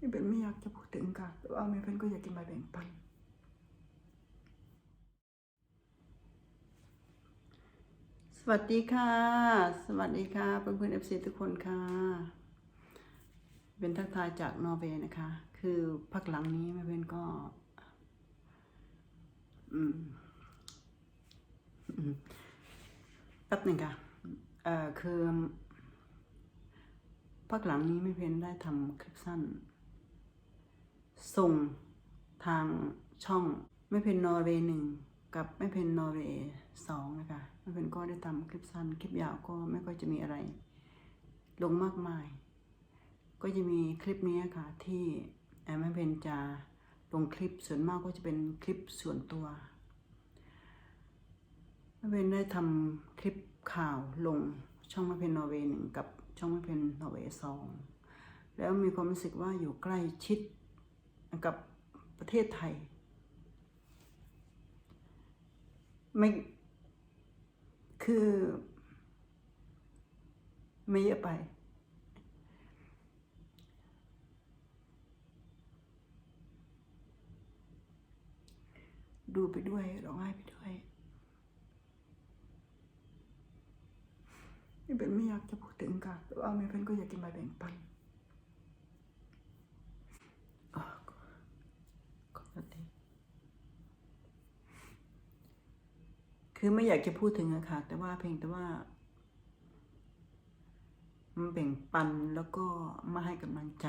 ไม่เป็นไม่อยากจะพูดถึงค่ะแต่ว่าไม่เป็นก็อยากกินมาแบ่งปันสวัสดีค่ะ สวัสดีค่ะเพื่อนเพื่อนเอฟซีทุกคนค่ะ เป็นทักทายจากนอร์เวย์นะคะ คือพักหลังนี้แม่เป็นก็อืมอืมแป๊บหนึ่งค่ะ เอ่อคือพักหลังนี้ไม่เพนได้ทำคลิปสั้น ส่งทางช่องไม่เพนนอร์เวย์หนึ่งกับไม่เพนนอร์เวย์สองนะคะไม่เพนก็ได้ทำคลิปสั้นคลิปยาวก็ไม่ค่อยจะมีอะไร ลงมากมาย ก็จะมีคลิปนี้ค่ะที่แอมไม่เพนจะลงคลิปส่วนมากก็จะเป็นคลิปส่วนตัวแม่เพนได้ทำคลิปข่าวลงช่องแม่เพนนอร์เวย์หนึ่งกับช่องแม่เพนนอร์เวย์สองแล้วมีความรู้สึกว่าอยู่ใกล้ชิด กับประเทศไทย ไม่ คือ ไม่เยอะไป ดูไปด้วยร้องไห้ไปด้วยไม่เป็นไม่อยากจะพูดถึงค่ะแต่ว่าไม่เป็นก็อยากกินมาแบ่งปันอะขอขอโทษที คือไม่อยากจะพูดถึงอะค่ะ แต่ว่าเพียงแต่ว่า มันแบ่งปันแล้วก็มาให้กำลังใจ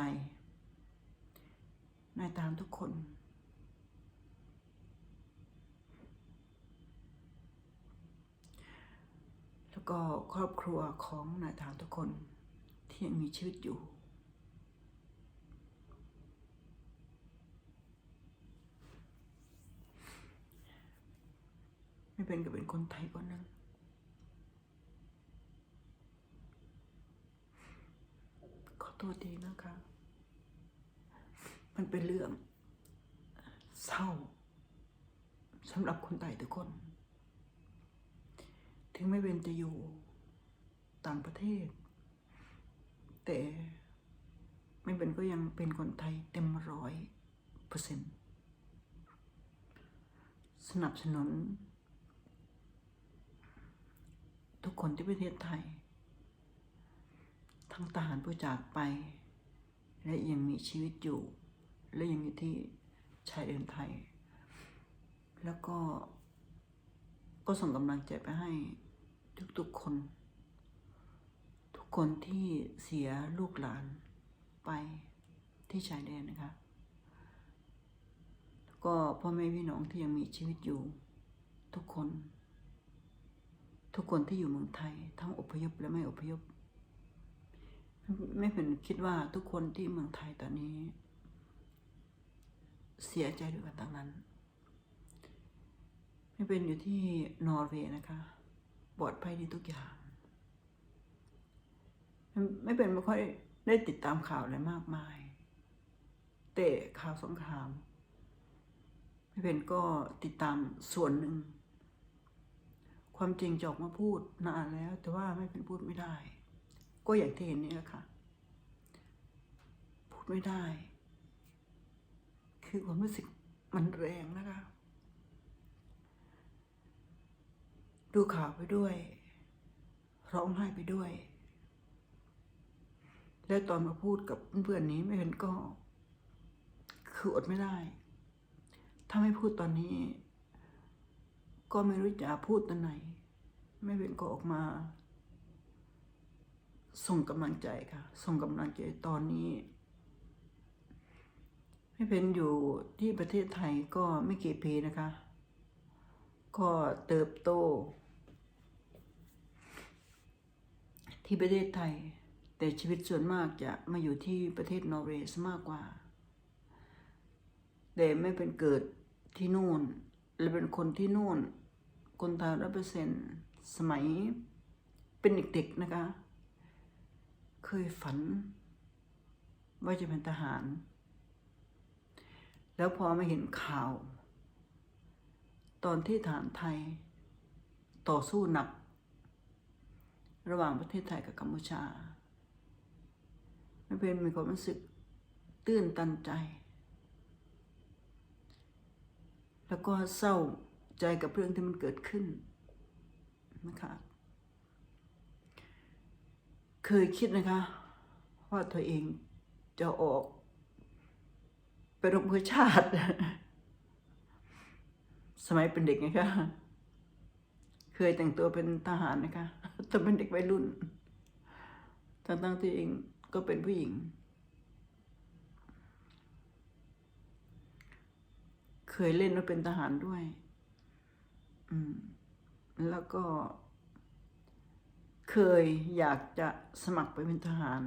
นายตามทุกคน แล้วก็ครอบครัวของนายทหารทุกคนที่ยังมีชีวิตอยู่ ไม่เป็น ก็เป็นคนไทยคนหนึงขอโทษทีนะคะ มันเป็นเรื่องเศร้าสำหรับคนไทยทุกคน ถึงไม่เป็นจะอยู่ต่างประเทศ แต่ไม่เป็นก็ยังเป็นคนไทยเต็มร้อยเปอร์เซ็นต์สนับสนุน ทุกคนที่ประเทศไทย ทั้งทหารผู้จากไป และยังมีชีวิตอยู่ และยังอยู่ที่ชายแดนไทย แล้วก็ก็ส่งกำลังใจไปให้ทุกๆคน ทุกคนที่เสียลูกหลานไปที่ชายแดนนะคะ แล้วก็พ่อแม่พี่น้องที่ยังมีชีวิตอยู่ทุกคน ทุกคนที่อยู่เมืองไทย ทั้งอพยพและไม่อพยพ ไม่เป็นคิดว่าทุกคนที่เมืองไทยตอนนี้ เสียใจด้วยกันทั้งนั้น ไม่เป็นอยู่ที่นอร์เวย์นะคะปลอดภัยดีทุกอย่าง ไม่เป็นไม่ค่อยได้ติดตามข่าวอะไรมากมาย แต่ข่าวสงคราม ไม่เป็นก็ติดตามส่วนหนึ่ง ความจริงจะออกมาพูดนานแล้ว แต่ว่าไม่เป็นพูดไม่ได้ ก็อย่างที่เห็นนี่แหละค่ะ พูดไม่ได้ คือความรู้สึกมันแรงนะคะ ดูข่าวไปด้วย ร้องไห้ไปด้วย แล้วตอนมาพูดกับเพื่อนๆนี้ไม่เห็นก็ คืออดไม่ได้ ถ้าไม่พูดตอนนี้ ก็ไม่รู้จะพูดตอนไหน ไม่เป็นก็ออกมา ส่งกำลังใจค่ะ ส่งกำลังใจตอนนี้ ไม่เป็นอยู่ที่ประเทศไทยก็ไม่กี่ปีนะคะ ก็เติบโต ที่ประเทศไทย แต่ชีวิตส่วนมากจะมาอยู่ที่ประเทศนอร์เวย์มากกว่า แต่ไม่เป็นเกิดที่นู่นและเป็นคนที่นู่น คนไทยร้อยเปอร์เซ็นสมัยเป็นเด็กๆนะคะ เคยฝัน ว่าจะเป็นทหาร แล้วพอมาเห็นข่าว ตอนที่ฐานไทย ต่อสู้หนัก ระหว่างประเทศไทยกับกัมพูชาไม่เป็นมีความรู้สึกตื้นตันใจ แล้วก็เศร้า ใจกับเรื่องที่มันเกิดขึ้นนะคะ เคยคิดนะคะ ว่าตัวเองจะออก ไปรบเพื่อชาติ สมัยเป็นเด็กไงคะ เคยแต่งตัวเป็นทหารนะคะตอนเป็นเด็กวัยรุ่นทั้งตั้งๆที่เองก็เป็นผู้หญิง เคยเล่นว่าเป็นทหารด้วย แล้วก็ เคยอยากจะสมัครไปเป็นทหาร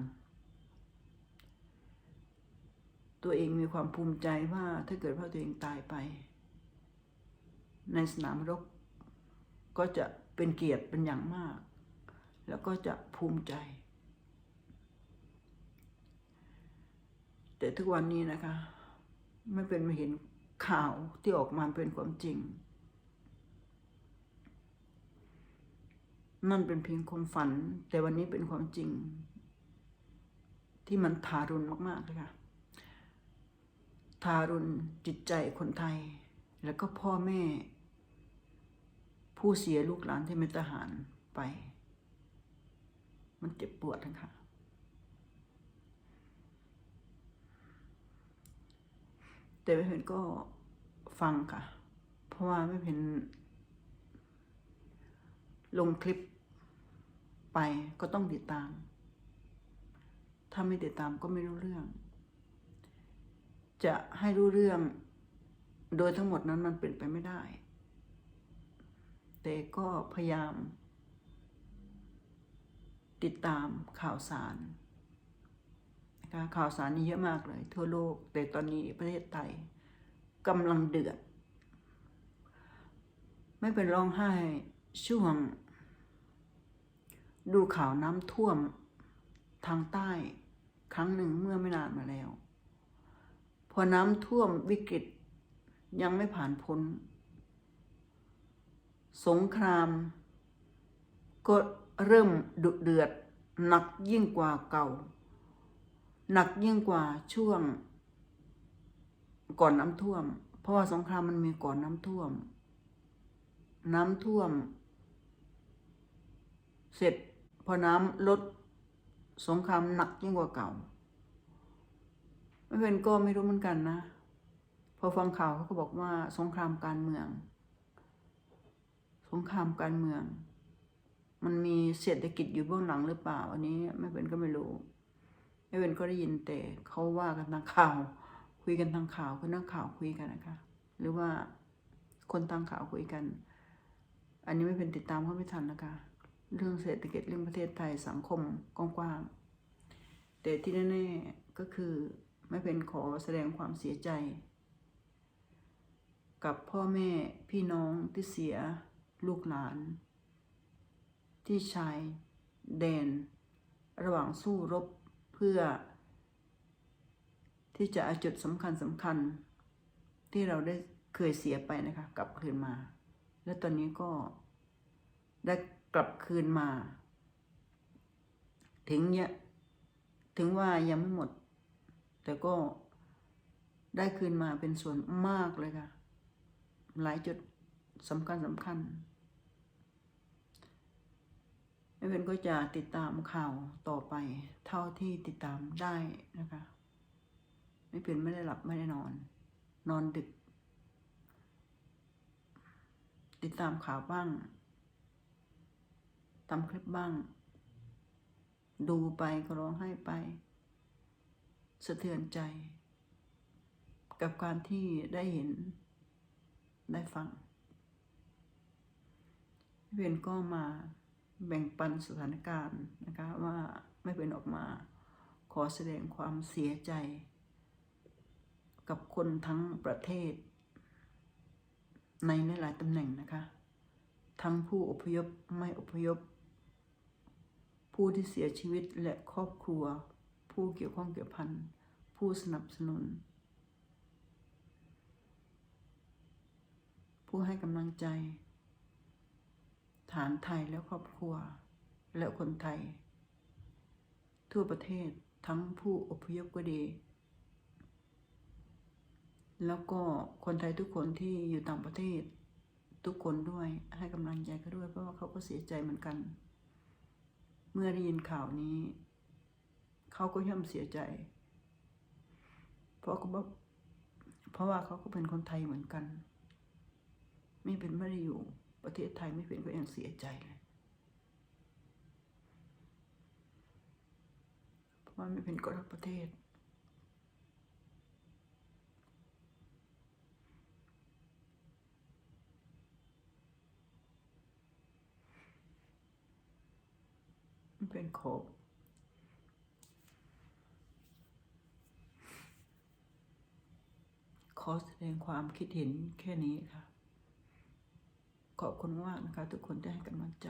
ตัวเองมีความภูมิใจว่าถ้าเกิดว่าตัวเองตายไป ในสนามรบก็จะเป็นเกียรติเป็นอย่างมาก แล้วก็จะภูมิใจ แต่ทุกวันนี้นะคะ ไม่เป็นมาเห็นข่าวที่ออกมาเป็นความจริง นั่นเป็นเพียงความฝัน แต่วันนี้เป็นความจริง ที่มันทารุณมากๆเลยค่ะ ทารุณจิตใจคนไทย แล้วก็พ่อแม่ ผู้เสียลูกหลานที่เป็นทหารไป มันเจ็บปวดนะคะแต่ไม่เห็นก็ฟังค่ะ เพราะว่าไม่เห็นลงคลิป ไปก็ต้องติดตาม ถ้าไม่ติดตามก็ไม่รู้เรื่อง จะให้รู้เรื่อง โดยทั้งหมดนั้นมันเป็นไปไม่ได้ แต่ก็พยายาม ติดตามข่าวสารนะคะข่าวสารนี่เยอะมากเลย ทั่วโลก แต่ตอนนี้ประเทศไทยกำลังเดือด ไม่เป็นร้องไห้ช่วง ดูข่าวน้ำท่วมทางใต้ครั้งหนึ่งเมื่อไม่นานมาแล้ว พอน้ำท่วมวิกฤตยังไม่ผ่านพ้น สงคราม ก็เริ่มดุเดือดหนักยิ่งกว่าเก่า หนักยิ่งกว่าช่วง ก่อนน้ำท่วม เพราะว่าสงครามมันมีก่อนน้ำท่วม น้ำท่วม เสร็จ พอน้ำลดสงครามหนักยิ่งกว่าเก่า ไม่เป็นก็ไม่รู้เหมือนกันนะ พอฟังข่าวเขาก็บอกว่าสงครามการเมือง สงครามการเมือง มันมีเศรษฐกิจอยู่เบื้องหลังหรือเปล่า อันนี้ไม่เป็นก็ไม่รู้ ไม่เป็นก็ได้ยินแต่เขาว่ากันทางข่าว คุยกันทางข่าวคือนักข่าวคุยกันนะคะ หรือว่าคนทางข่าวคุยกัน อันนี้ไม่เป็นติดตามเขาไม่ทันนะคะ เรื่องเศรษฐกิจเรื่องประเทศไทยสังคมกว้างๆแต่ที่แน่ๆก็คือไม่เป็นขอแสดงความเสียใจ กับพ่อแม่พี่น้องที่เสียลูกหลาน ที่ชายแดน ระหว่างสู้รบเพื่อ ที่จะเอาจุดสำคัญสำคัญ ที่เราได้เคยเสียไปนะคะกลับคืนมา และตอนนี้ก็ได้ กลับคืนมา ถึงเนี่ยถึงว่ายังไม่หมด แต่ก็ได้คืนมาเป็นส่วนมากเลยค่ะ หลายจุดสำคัญสำคัญไม่เป็นก็จะติดตามข่าวต่อไป เท่าที่ติดตามได้นะคะ ไม่เป็นไม่ได้หลับไม่ได้นอน นอนดึก ติดตามข่าวบ้าง ทำคลิปบ้าง ดูไปก็ร้องไห้ไป สะเทือนใจ กับการที่ได้เห็น ได้ฟังเวียนก็มาแบ่งปันสถานการณ์นะคะว่าไม่เป็นออกมา ขอแสดงความเสียใจ กับคนทั้งประเทศ ในหลายๆตำแหน่งนะคะ ทั้งผู้อพยพไม่อพยพ ผู้ที่เสียชีวิตและครอบครัว ผู้เกี่ยวข้องเกี่ยวพัน ผู้สนับสนุน ผู้ให้กำลังใจ ฐานไทยและครอบครัว และคนไทย ทั่วประเทศทั้งผู้อพยพก็ดี แล้วก็คนไทยทุกคนที่อยู่ต่างประเทศ ทุกคนด้วยให้กำลังใจเขาด้วยเพราะว่าเขาก็เสียใจเหมือนกัน เมื่อได้ยินข่าวนี้ เขาก็ย่อมเสียใจ เพราะก็บอกเพราะว่าเขาก็เป็นคนไทยเหมือนกัน ไม่เป็นไม่ได้อยู่ ประเทศไทยไม่เป็นก็ยังเสียใจเลยเพราะว่าไม่เป็นก็รักประเทศ มันเป็นขอบขอแสดงความคิดเห็นแค่นี้ค่ะ ขอบคุณมากนะคะ ทุกคนที่ให้กำลังใจ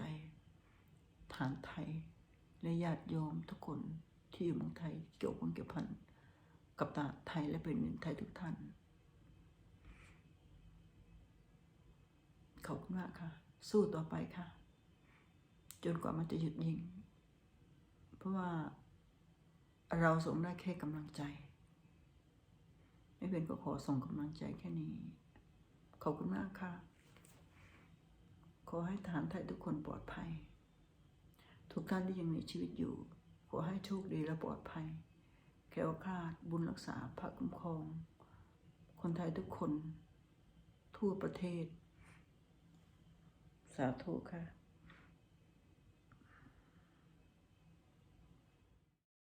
ฐานไทย และญาติโยมทุกคนที่อยู่เมืองไทยเกี่ยวข้องเกี่ยวพันกับตาไทยและเป็นไทยทุกท่าน ขอบคุณมากค่ะ สู้ต่อไปค่ะ จนกว่ามันจะหยุดยิง ราะว่าเราส่งได้แค่กำลังใจ ไม่เป็นก็ขอส่งกำลังใจแค่นี้ ขอบคุณมากค่ะ ขอให้ทหารไทยทุกคนปลอดภัย ทุกท่านที่ยังมีชีวิตอยู่ ขอให้โชคดีและปลอดภัยแคล้วคลาดบุญรักษาพระคุ้มครอง คนไทยทุกคน ทั่วประเทศ สาธุค่ะ